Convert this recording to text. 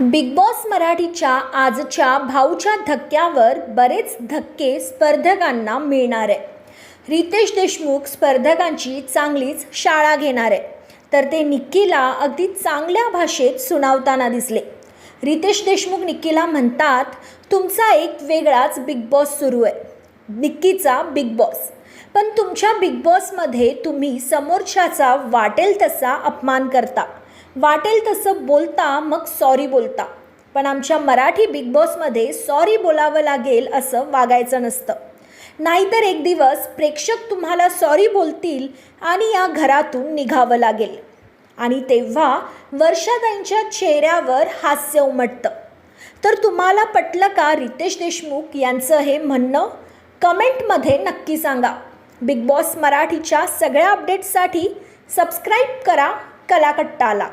Big boss मराठीच्या आजच्या भाऊच्या धक्क्यावर बरेच धक्के स्पर्धकांना मिळणार आहे. रितेश देशमुख स्पर्धकांची चांगलीच शाळा घेणार आहे. तर ते निक्कीला अगदी चांगल्या भाषेत सुनावताना दिसले. रितेश देशमुख निक्कीला म्हणतात तुमचा एक वेगळाच बिग बॉस सुरू आहे. निक्कीचा बिग बॉस. पण तुमच्या बिग बॉसमध्ये तुम्ही समोरच्याचा वाटेल तसा अपमान करता. वाटेल तसं बोलता मग सॉरी बोलता. पण आमच्या मराठी बिग बॉसमध्ये सॉरी बोलावं लागेल असं वागायचं नसतं. नाहीतर एक दिवस प्रेक्षक तुम्हाला सॉरी बोलतील आणि या घरातून निघावं लागेल. आणि तेव्हा वर्षाताईंच्या चेहऱ्यावर हास्य उमटतं. तर तुम्हाला पटलं का रितेश देशमुख यांचं हे म्हणणं? कमेंटमध्ये नक्की सांगा. बिग बॉस मराठीच्या सगळ्या अपडेट्ससाठी सबस्क्राईब करा. कलाकट्टाला.